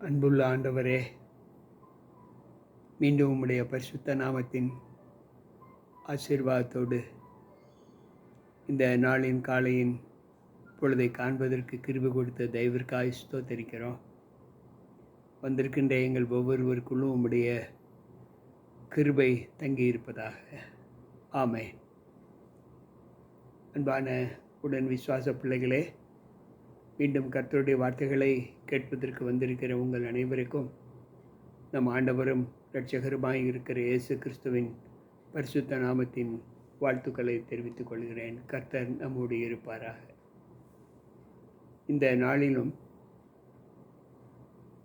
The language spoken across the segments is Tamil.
அன்புள்ள ஆண்டவரே மீண்டும் உம்முடைய பரிசுத்த நாமத்தின் ஆசீர்வாதத்தோடு இந்த நாளின் காலையின் பொழுதை காண்பதற்கு கிருபி கொடுத்த தெய்விற்காய் ஸ்தோத்தரிக்கிறோம். வந்திருக்கின்ற எங்கள் ஒவ்வொருவருக்குள்ளும் உம்முடைய கிருபை தங்கியிருப்பதாக. ஆமை அன்பான உடன் விசுவாச பிள்ளைகளே மீண்டும் கர்த்தருடைய வார்த்தைகளை கேட்பதற்கு வந்திருக்கிற உங்கள் அனைவருக்கும் நம் ஆண்டவரும் இரட்சகருமாய் இருக்கிற இயேசு கிறிஸ்துவின் பரிசுத்த நாமத்தின் வாழ்த்துக்களை தெரிவித்துக் கொள்கிறேன். கர்த்தர் நம்மோடு இருப்பாராக. இந்த நாளிலும்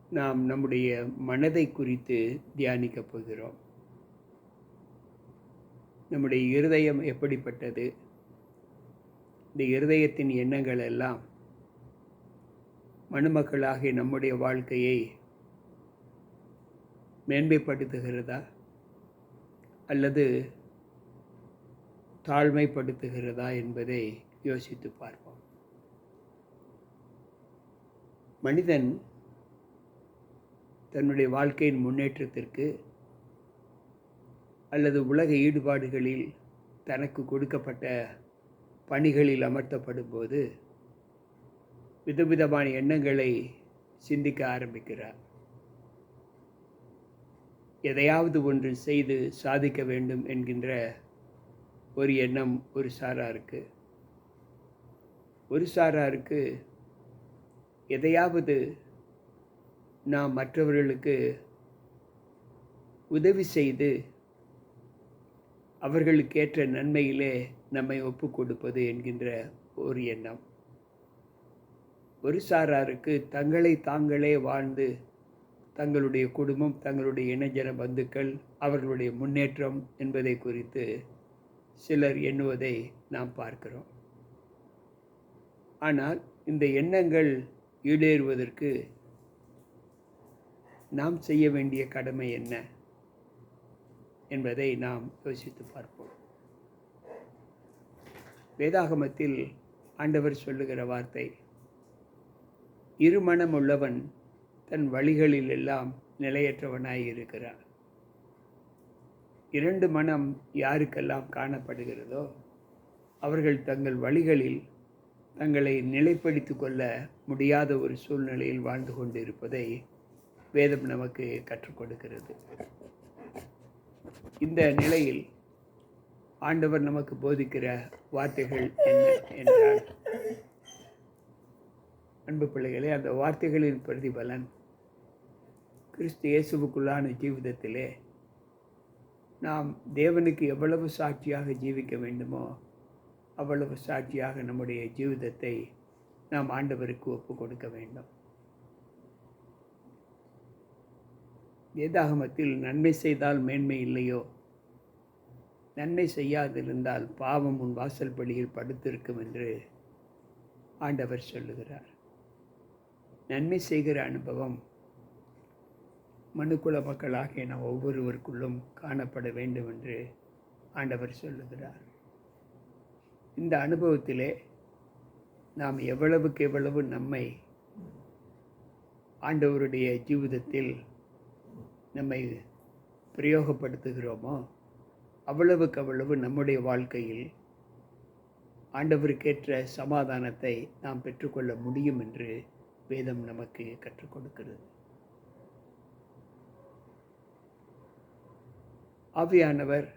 நாம் நம்முடைய மனதை குறித்து தியானிக்கப் போகிறோம். நம்முடைய இருதயம் எப்படிப்பட்டது? இந்த இருதயத்தின் எண்ணங்கள் எல்லாம் மணுமக்களாகிய நம்முடைய வாழ்க்கையை மேன்மைப்படுத்துகிறதா? அல்லது தாழ்மைப்படுத்துகிறதா என்பதை யோசித்து பார்ப்போம். மனிதன் தன்னுடைய வாழ்க்கையின் முன்னேற்றத்திற்கு அல்லது உலக ஈடுபாடுகளில் தனக்கு கொடுக்கப்பட்ட பணிகளில் அமர்த்தப்படும் போது விதவிதமான எண்ணங்களை சிந்திக்க ஆரம்பிக்கிறார். எதையாவது ஒன்று செய்து சாதிக்க வேண்டும் என்கின்ற ஒரு எண்ணம் ஒரு சாராருக்கு ஒரு சாராருக்கு எதையாவது நாம் மற்றவர்களுக்கு உதவி செய்து அவர்களுக்கேற்ற நன்மையிலே நம்மை ஒப்பு கொடுப்பது என்கின்ற ஒரு எண்ணம். ஒருசாராருக்கு தங்களை தாங்களே வாழ்ந்து தங்களுடைய குடும்பம் தங்களுடைய இணைஜன பந்துக்கள் அவர்களுடைய முன்னேற்றம் என்பதை குறித்து சிலர் எண்ணுவதை நாம் பார்க்கிறோம். ஆனால் இந்த எண்ணங்கள் ஈடேறுவதற்கு நாம் செய்ய வேண்டிய கடமை என்ன என்பதை நாம் யோசித்து பார்ப்போம். வேதாகமத்தில் ஆண்டவர் சொல்லுகிற வார்த்தை இருமணம் உள்ளவன் தன் வழிகளில் எல்லாம் நிலையற்றவனாய் இருக்கிறான் இரண்டு மனம் யாருக்கெல்லாம் காணப்படுகிறதோ அவர்கள் தங்கள் வழிகளில் தங்களை நிலைப்படுத்திக் கொள்ள முடியாத ஒரு சூழ்நிலையில் வாழ்ந்து கொண்டு இருப்பதை வேதம் நமக்கு கற்றுக் கொடுக்கிறது. இந்த நிலையில் ஆண்டவர் நமக்கு போதிக்கிற வார்த்தைகள் என்ன என்றால் அன்பு பிள்ளைகளே அந்த வார்த்தைகளின் பிரதிபலன் கிறிஸ்து இயேசுவுக்குள்ளான ஜீவிதத்திலே நாம் தேவனுக்கு எவ்வளவு சாட்சியாக ஜீவிக்க வேண்டுமோ அவ்வளவு சாட்சியாக நம்முடைய ஜீவிதத்தை நாம் ஆண்டவருக்கு ஒப்பு கொடுக்க வேண்டும். வேதாகமத்தில் நன்மை செய்தால் மேன்மை இல்லையோ? நன்மை செய்யாதிருந்தால் பாவம் உன் வாசல் படியில் படுத்திருக்கும் என்று ஆண்டவர் சொல்லுகிறார். நன்மை செய்கிற அனுபவம். மனுக்குல மக்களாகிய நாம் ஒவ்வொருவருக்குள்ளும் காணப்பட வேண்டும் என்று ஆண்டவர் சொல்லுகிறார். இந்த அனுபவத்திலே நாம் எவ்வளவுக்கு எவ்வளவு நம்மை ஆண்டவருடைய ஜீவிதத்தில் நம்மை பிரயோகப்படுத்துகிறோமோ அவ்வளவுக்கு அவ்வளவு நம்முடைய வாழ்க்கையில் ஆண்டவருக்கேற்ற சமாதானத்தை நாம் பெற்றுக்கொள்ள முடியும் என்று வேதம் நமக்கு கற்றுக் கொடுக்கிறது. ஆவியானவர்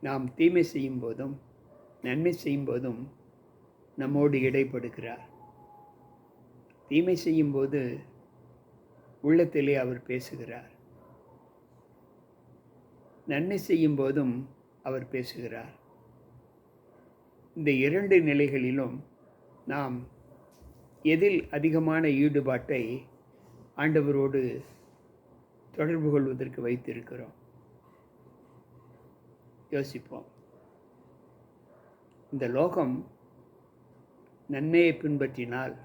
நாம் தீமை செய்யும் போதும் நன்மை செய்யும் போதும் நம்மோடு இடைப்படுகிறார். தீமை செய்யும்போது உள்ளத்திலே அவர் பேசுகிறார். நன்மை செய்யும் போதும் அவர் பேசுகிறார். இந்த இரண்டு நிலைகளிலும் நாம் எதில் அதிகமான ஈடுபாட்டை ஆண்டவரோடு தொடர்பு கொள்வதற்கு வைத்திருக்கிறோம்? யோசிப்போம். இந்த லோகம் நன்மையை பின்பற்றினால்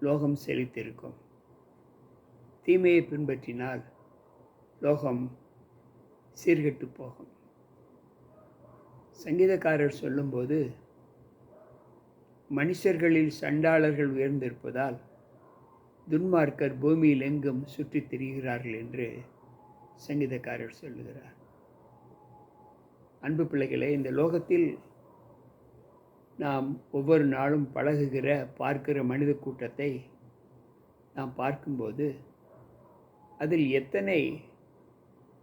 லோகம் செழித்திருக்கும். தீமையை பின்பற்றினால் லோகம் சீர்கெட்டு போகும். சங்கீதக்காரர் சொல்லும்போது மனுஷர்களில் சண்டாளர்கள் உயர்ந்திருப்பதால் துன்மார்க்கர் பூமியில் எங்கும் சுற்றித் திரிகிறார்கள் என்று சங்கீதக்காரர் சொல்லுகிறார். அன்பு பிள்ளைகளே இந்த லோகத்தில் நாம் ஒவ்வொரு நாளும் பழகுகிற பார்க்கிற மனித கூட்டத்தை நாம் பார்க்கும்போது அதில் எத்தனை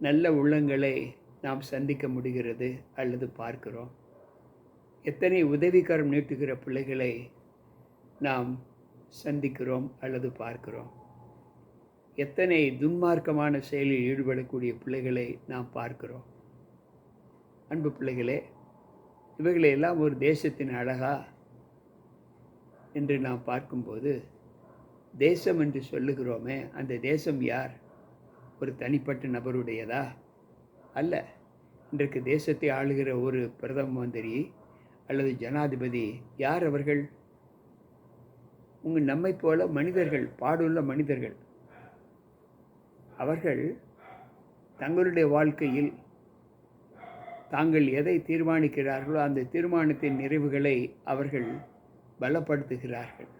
நல்ல உள்ளங்களை நாம் சந்திக்க முடிகிறது அல்லது பார்க்கிறோம்? எத்தனை உதவிக்கரம் நீட்டுகிற பிள்ளைகளை நாம் சந்திக்கிறோம் அல்லது பார்க்கிறோம்? எத்தனை துன்மார்க்கமான செயலில் ஈடுபடக்கூடிய பிள்ளைகளை நாம் பார்க்கிறோம்? அன்பு பிள்ளைகளே இவைகளையெல்லாம் ஒரு தேசத்தின் அழகா என்று நாம் பார்க்கும்போது தேசம் என்று சொல்லுகிறோமே அந்த தேசம் யார்? ஒரு தனிப்பட்ட நபருடையதா? அல்ல. இன்றைக்கு தேசத்தை ஆளுகிற ஒரு பிரதம மந்திரி அல்லது ஜனாதிபதி யார் அவர்கள்? உங்கள் நம்மை போல மனிதர்கள் பாடுள்ள மனிதர்கள். அவர்கள் தங்களுடைய வாழ்க்கையில் தாங்கள் எதை தீர்மானிக்கிறார்களோ அந்த தீர்மானத்தின் நிறைவுகளை அவர்கள் பலப்படுத்துகிறார்கள்.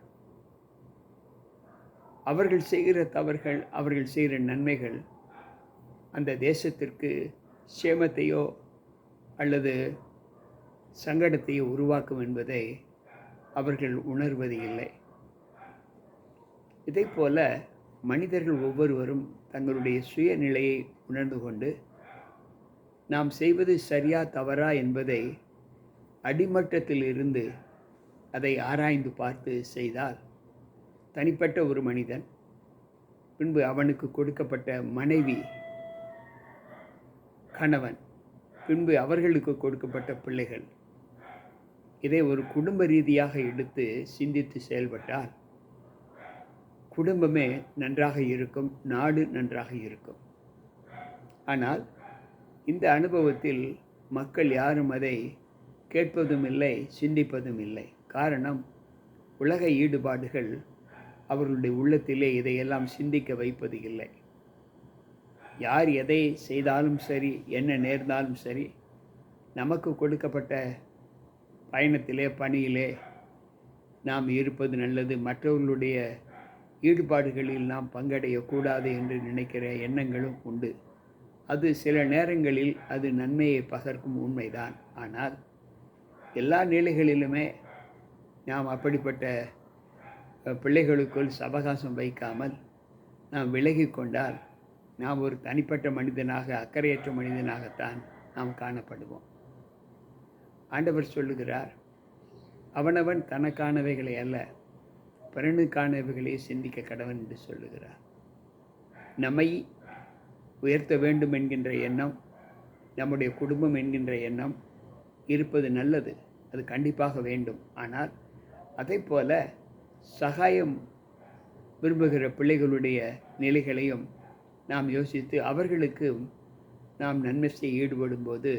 அவர்கள் செய்கிற தவறுகள் அவர்கள் செய்கிற நன்மைகள் அந்த தேசத்திற்கு சேமத்தையோ அல்லது சங்கடத்தை உருவாக்கும் என்பதை அவர்கள் உணர்வது இல்லை. இதே போல மனிதர்கள் ஒவ்வொருவரும் தங்களுடைய சுயநிலையை உணர்ந்து கொண்டு நாம் செய்வது சரியா தவறா என்பதை அடிமட்டத்தில் இருந்து அதை ஆராய்ந்து பார்த்து செய்தால் தனிப்பட்ட ஒரு மனிதன் பின்பு அவனுக்கு கொடுக்கப்பட்ட மனைவி கணவன் பின்பு அவர்களுக்கு கொடுக்கப்பட்ட பிள்ளைகள் இதை ஒரு குடும்ப ரீதியாக எடுத்து சிந்தித்து செயல்பட்டால் குடும்பமே நன்றாக இருக்கும் நாடு நன்றாக இருக்கும். ஆனால் இந்த அனுபவத்தில் மக்கள் யாரும் அதை கேட்பதும் இல்லை சிந்திப்பதும் இல்லை. காரணம் உலக ஈடுபாடுகள் அவர்களுடைய உள்ளத்திலே இதையெல்லாம் சிந்திக்க வைப்பது இல்லை. யார் எதை செய்தாலும் சரி என்ன நேர்ந்தாலும் சரி நமக்கு கொடுக்கப்பட்ட பயணத்திலே பணியிலே நாம் இருப்பது நல்லது. மற்றவர்களுடைய ஈடுபாடுகளில் நாம் பங்கடையக்கூடாது என்று நினைக்கிற எண்ணங்களும் உண்டு. அது சில நேரங்களில் அது நன்மையை பகர்க்கும் உண்மைதான். ஆனால் எல்லா நிலைகளிலுமே நாம் அப்படிப்பட்ட பிள்ளைகளுக்குள் சவகாசம் வைக்காமல் நாம் விலகி கொண்டால் நாம் ஒரு தனிப்பட்ட மனிதனாக அக்கறையற்ற மனிதனாகத்தான் நாம் காணப்படுவோம். ஆண்டவர் சொல்லுகிறார் அவனவன் தனக்கானவைகளை அல்ல பிறனுக்கானவைகளை சிந்திக்க கடவன் என்று சொல்லுகிறார். நம்மை உயர்த்த வேண்டும் என்கின்ற எண்ணம் நம்முடைய குடும்பம் என்கின்ற எண்ணம் இருப்பது நல்லது அது கண்டிப்பாக வேண்டும். ஆனால் அதே போல சகாயம் விரும்புகிற பிள்ளைகளுடைய நிலைகளையும் நாம் யோசித்து அவர்களுக்கு நாம் நன்மை செய்ய ஈடுபடும்போது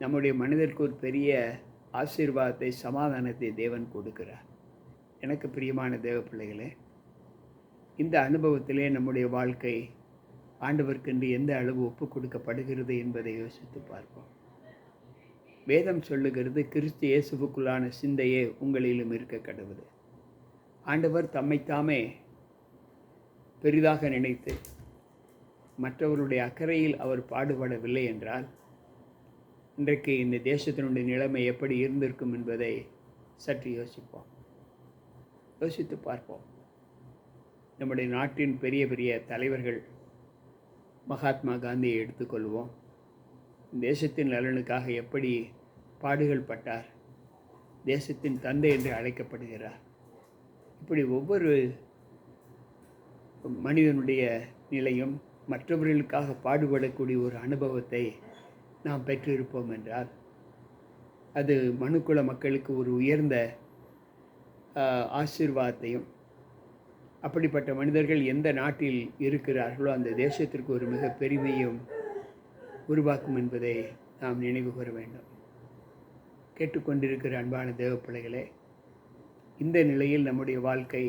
நம்முடைய மனிதருக்கு ஒரு பெரிய ஆசீர்வாதத்தை சமாதானத்தை தேவன் கொடுக்கிறார். எனக்கு பிரியமான தேவ பிள்ளைகளே இந்த அனுபவத்திலே நம்முடைய வாழ்க்கை ஆண்டவர்க்கென்று எந்த அளவு ஒப்பு கொடுக்கப்படுகிறது என்பதை யோசித்து பார்ப்போம். வேதம் சொல்லுகிறது கிறிஸ்து இயேசுவுக்குள்ளான சிந்தையே உங்களிலும் இருக்க கடவுது ஆண்டவர் தம்மைத்தாமே பெரிதாக நினைத்து மற்றவருடைய அக்கறையில் அவர் பாடுபடவில்லை என்றால் இன்றைக்கு இந்த தேசத்தினுடைய நிலைமை எப்படி இருந்திருக்கும் என்பதை சற்று யோசிப்போம். யோசித்து பார்ப்போம். நம்முடைய நாட்டின் பெரிய பெரிய தலைவர்கள் மகாத்மா காந்தியை எடுத்துக்கொள்வோம் தேசத்தின் நலனுக்காக எப்படி பாடுகள் பட்டார். தேசத்தின் தந்தை என்று அழைக்கப்படுகிறார். இப்படி ஒவ்வொரு மனிதனுடைய நிலையும் மற்றவர்களுக்காக பாடுபடக்கூடிய ஒரு அனுபவத்தை நாம் பெற்றிருப்போம் என்றால் அது மனுக்குல மக்களுக்கு ஒரு உயர்ந்த ஆசிர்வாதத்தையும் அப்படிப்பட்ட மனிதர்கள் எந்த நாட்டில் இருக்கிறார்களோ அந்த தேசத்திற்கு ஒரு மிக பெருமையும் உருவாக்கும் என்பதை நாம் நினைவு கூற வேண்டும். கேட்டுக்கொண்டிருக்கிற அன்பான தேவப்பிள்ளைகளே இந்த நிலையில் நம்முடைய வாழ்க்கை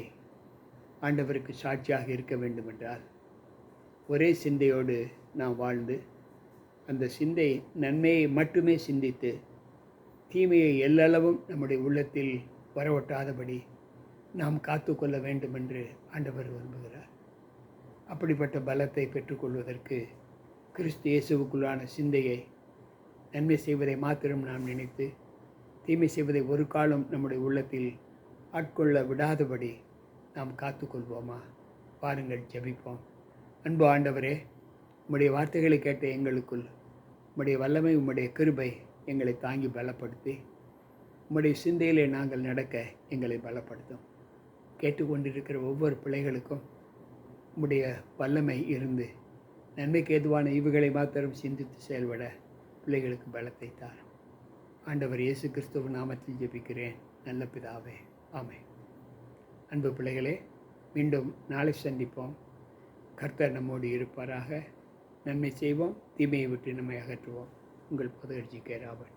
ஆண்டவருக்கு சாட்சியாக இருக்க வேண்டுமென்றால் ஒரே சிந்தையோடு நாம் வாழ்ந்து அந்த சிந்தை நன்மையை மட்டுமே சிந்தித்து தீமையை எல்லளவும் நம்முடைய உள்ளத்தில் வரவட்டாதபடி நாம் காத்துக்கொள்ள வேண்டும் என்று ஆண்டவர் விரும்புகிறார். அப்படிப்பட்ட பலத்தை பெற்றுக்கொள்வதற்கு கிறிஸ்து இயேசுவுக்குள்ளான சிந்தையை நன்மை செய்வதை மாத்திரம் நாம் நினைத்து தீமை செய்வதை ஒரு காலம் நம்முடைய உள்ளத்தில் ஆட்கொள்ள விடாதபடி நாம் காத்துக்கொள்வோமா? பாருங்கள் ஜெபிப்போம். அன்பு ஆண்டவரே உங்களுடைய வார்த்தைகளை கேட்ட எங்களுக்குள் உம்முடைய வல்லமை உம்முடைய கிருபை எங்களை தாங்கி பலப்படுத்தி உம்முடைய சிந்தையிலே நாங்கள் நடக்க எங்களை பலப்படுத்தும். கேட்டுக்கொண்டிருக்கிற ஒவ்வொரு பிள்ளைகளுக்கும் உம்முடைய வல்லமை இருந்து நன்மைக்கு ஏதுவான ஈவுகளை மாத்திரம் சிந்தித்து செயல்பட பிள்ளைகளுக்கு பலத்தை தாரும். ஆண்டவர் இயேசு கிறிஸ்துவ நாமத்தில் ஜெபிக்கிறேன். நல்ல பிதாவே ஆமை அன்பு பிள்ளைகளே மீண்டும் நாளை சந்திப்போம். கர்த்தர் நம்மோடு இருப்பாராக. நன்மை செய்வோம். தீமையை விட்டு நம்மை அகற்றுவோம். உங்கள் புதகர்ஜி கே ராபர்ட்